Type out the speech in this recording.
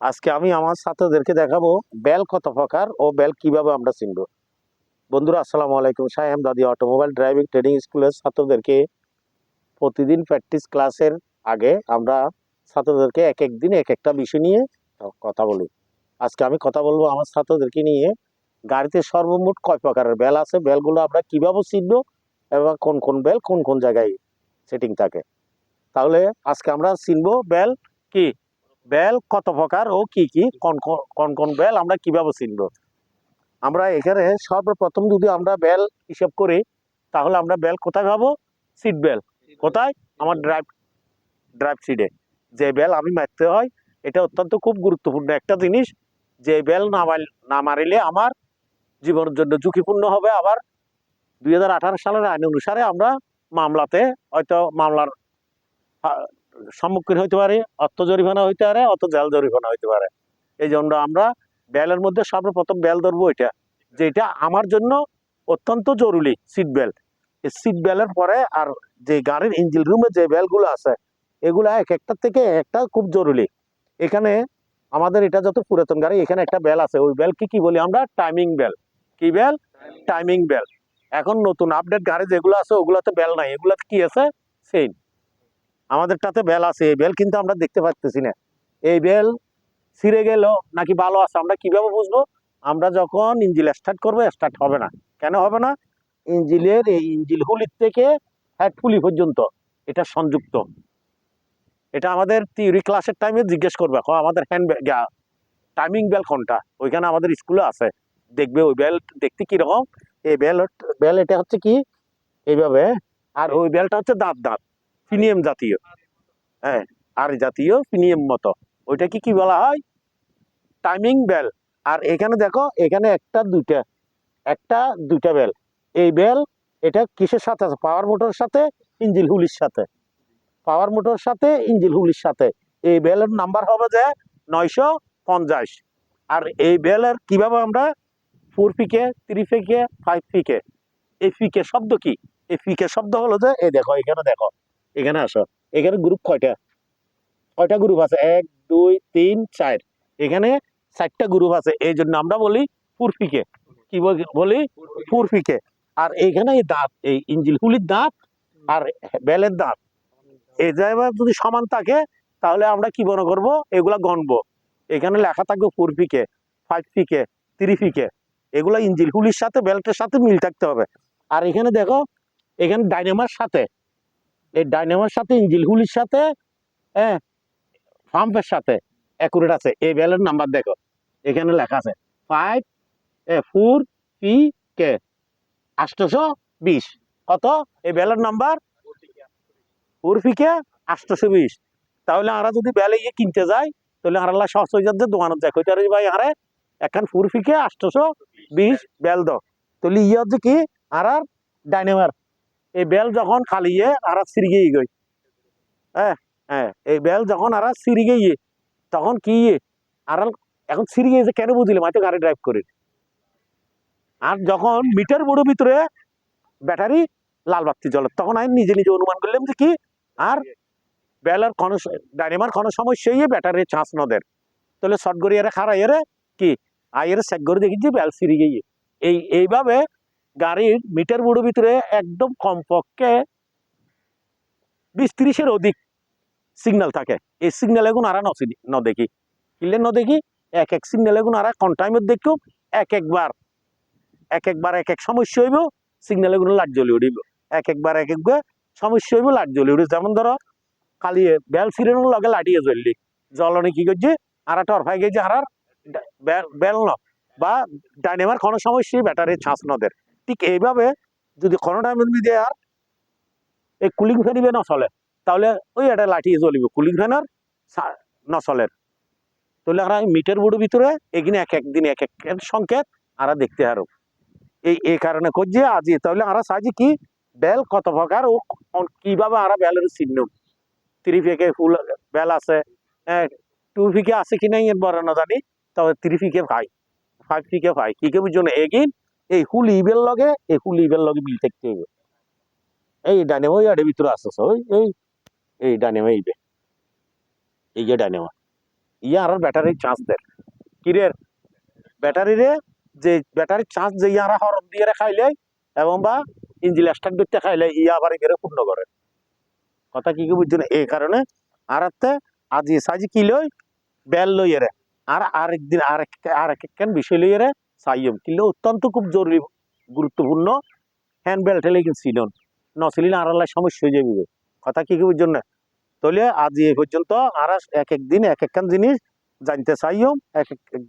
আজকে আমি আমার ছাত্রদেরকে দেখাবো বেল কত প্রকার ও বেল কীভাবে আমরা চিনব। বন্ধুরা, আসসালামু আলাইকুম। সাহেব দাদি অটোমোবাইল ড্রাইভিং ট্রেনিং স্কুলের ছাত্রদেরকে প্রতিদিন প্র্যাকটিস ক্লাসের আগে আমরা ছাত্রদেরকে এক এক দিন এক একটা বিষয় নিয়ে কথা বলি। আজকে আমি কথা বলব আমার ছাত্রদেরকে নিয়ে। গাড়িতে সর্বমোট কয় প্রকারের বেল আছে? বেলগুলো আমরা কীভাবে চিনব এবং কোন কোন বেল কোন কোন জায়গায় সেটিং থাকে? তাহলে আজকে আমরা চিনবো বেল কি? বেল কত প্রকার ও কি কি, কোন কোন- কোন বেল আমরা কীভাবে চিনব? আমরা এখানে সর্বপ্রথম যদি আমরা বেল হিসেব করি, তাহলে আমরা বেল কোথায় পাবো? Seat belt. কোথায়? আমার ড্রাইভ ড্রাইভ সিটে। যে বেল আমি মারতে হয়, এটা অত্যন্ত খুব গুরুত্বপূর্ণ একটা জিনিস। যে বেল না না মারিলে আমার জীবনের জন্য ঝুঁকিপূর্ণ হবে। আবার দুই হাজার আঠারো সালের আইন অনুসারে আমরা মামলাতে হয়তো মামলার সম্মুখীন হইতে পারে, অর্থ জরিমানা হইতে পারে অত জাল জরিমানা হইতে পারে। এই জন্য আমরা বেলের মধ্যে সর্বপ্রথম বেল ধরবো এটা, যেটা আমার জন্য অত্যন্ত জরুরি সিট বেল্ট এই সিট বেলের পরে আর যে গাড়ির ইঞ্জিন রুমে যে বেলগুলো আছে, এগুলা এক একটা থেকে একটা খুব জরুরি। এখানে আমাদের এটা যত পুরাতন গাড়ি, এখানে একটা বেল আছে, ওই বেল কি কি বলি আমরা? টাইমিং বেল কি বেল টাইমিং বেল এখন নতুন আপডেট গাড়ি যেগুলো আছে, ওগুলোতে বেল নাই, এগুলোতে কি আছে? সেম আমাদেরটাতে বেল আছে, এই বেল কিন্তু আমরা দেখতে পাচ্তেছি না। এই বেল ছিঁড়ে গেল নাকি ভালো আছে, আমরা কীভাবে বুঝব? আমরা যখন ইঞ্জিল স্টার্ট করব স্টার্ট হবে না। কেন হবে না? ইঞ্জিলের এই ইঞ্জিল হুলির থেকে হেড পুলি পর্যন্ত এটা সংযুক্ত। এটা আমাদের থিওরি ক্লাসের টাইমে জিজ্ঞেস করবে আমাদের হ্যান্ড ব্যাগ টাইমিং বেল কোনটা? ওইখানে আমাদের স্কুলে আছে। দেখবে ওই বেল দেখতে কীরকম? এই বেল বেল এটা হচ্ছে কি? এইভাবে, আর ওই বেলটা হচ্ছে দাঁত দাঁত। ফিনিয়াম জাতীয়। হ্যাঁ আর জাতীয় ফিনিয়াম মতো। ওইটা কি কি বলা হয়? টাইমিং বেল আর এখানে দেখো, এখানে একটা, দুইটা একটা, দুইটা বেল এই বেল এটা কিসের সাথে আছে? পাওয়ার মোটরের সাথে ইঞ্জিল হুলির সাথে? পাওয়ার মোটরের সাথে ইঞ্জিল হুলির সাথে। এই বেলের নাম্বার হবে যে নয়শো পঞ্চাশ। আর এই বেলের কীভাবে আমরা? Four PK three PK five PK এই পিকে শব্দ কি? এই পিকে শব্দ হলো যে, এই দেখো, এখানে দেখো। এখানে আসো। এখানে গ্রুপ কয়টা? কয়টা গ্রুপ আছে? এক, দুই, তিন, চার। এখানে চারটা গ্রুপ আছে। এই জন্য আমরা বলি ফুরফিকে কি বল- ফুরফিকে আর এইখানে এই দাঁত, এই ইঞ্জিল হুলির দাঁত আর বেলের দাঁত। এই জায়গায় যদি সমান থাকে, তাহলে আমরা কি মনে করব? এগুলা গণবো। এখানে লেখা থাকবে four PK five PK three PK এগুলো ইঞ্জিল হুলির সাথে, বেল্টের সাথে মিল থাকতে হবে। আর এখানে দেখো, এখানে ডাইনামার সাথে এই ডাইনামার সাথে, ইঞ্জিল হুলির সাথে হ্যাঁ পাম্পের সাথে অ্যাকুরেট আছে। এই বেলের নাম্বার দেখো, এখানে লেখা আছে five A four P K আষ্টশো বিশ। কত? এই বেলের নাম্বার ফোর পি কে আষ্টশো বিশ। তাহলে আমরা যদি বেলে ইয়ে কিনতে যাই, তাহলে আর আল্লাহ সহজ হয়ে যাচ্ছে দোকানত যাই ভাই, আরে, এখন ফোর পি কে আষ্টশো বিশ বেল দাও। তাহলে ইয়ে হচ্ছে কি? আর আর ডাইনামার। এই বেল যখন খালি ইয়ে আর সিরিগে গই। হ্যাঁ হ্যাঁ এই বেল যখন আর সিরিগে ইয়ে তখন কি ইয়ে আর এখন সিরিগে যে কেন বুঝিলাম আমি গাড়ি ড্রাইভ করি। আর যখন মিটার বড় ভিতরে ব্যাটারি লাল বাতি জ্বলে, তখন আমি নিজে নিজে অনুমান করলাম যে কি? আর বেলার কোনো ডাইনামার কোনো সমস্যা ইয়ে ব্যাটারি চান্স নদের তাহলে শর্ট গড়ি এরা খারাই এরে কি? আইয়ের সেক করে দেখি যে বেল সিরিগে ইয়ে এই, এইভাবে গাড়ির মিটার বড় ভিতরে একদম কমপক্ষে বিশ ত্রিশের অধিক সিগন্যাল থাকে। এই সিগন্যাল এগুন আরা ন দেখি। কিনলে ন দেখি? এক এক সিগন্যাল এগুন আরা কোন টাইমত দেখো? এক একবার। এক একবার এক এক সমস্যা হইব সিগন্যাল এগুলো লাট জ্বলি উঠিব। এক একবার এক একবার সমস্যা হইব, লাট জ্বলি উঠিব। যেমন ধরো, খালি বেল সিরেনোর লগে লাইটিয়ে জ্বললি। জ্বলনি কি করছে? আর একটা অরফাই গেছে, আর বেল ন। বা ডাইনামার কোনো সমস্যা ব্যাটারি ছাঁচ নদের ঠিক এইভাবে যদি কোনো টাইমের মধ্যে আর এই কুলিং ফ্যান না চলে তাহলে ওই একটা লাঠি জ্বলিব। কুলিং ফ্যানের নচলের তাহলে আমরা মিটার বোর্ডের ভিতরে এখানে এক এক দিন এক এক সংকেত আমরা দেখতে হারো এই এই কারণে করছে আজি, তাহলে আমরা চাইছি কি? বেল কত প্রকার ও কীভাবে আমরা বেলের চিহ্ন থ্রি ফিকে ফুল বেল আছে টু ফিকে আছে কি নাই বড় না জানি, তবে থ্রি ফিকে ভাই ফাইভ ফিকে ভাই। কি কে বুঝছ না? এগিন এই হুল ইবেল লগে, এই হুল ইবেল লগে মিল থাকতে হবে এই ডানে ওই আড়ে ভিতরে আসছে, ওই, এই এই ডানে এইবে এই যে ডানে ইয়া আর ব্যাটারি চার্জ দেয় কিরের ব্যাটারিরে যে ব্যাটারি চার্জ যে ইয়ারা হরম দিয়ে খাইলে, এবং বা ইঞ্জিন স্টার্ট করতে খাইলে, ইয়া আবার এগেরে পূর্ণ করে। কথা কি কি বুঝছেন এই কারণে আর আজি, সাজি কি লই? বেল লই এরে। আর আরেকদিন আরেক আরেক কেন বিষয় লই এরে সাইয়ম। কিন্তু অত্যন্ত খুব জরুরি, গুরুত্বপূর্ণ হ্যান্ড বেল্ট হলে কিন্তু ছিলন নছিলেন আর আল্লাহ সমস্যা হয়ে যাবে। কথা কি কী জন্য? তাহলে আজ এ পর্যন্ত আর এক একদিন এক একখান জিনিস জানতে চাইও এক এক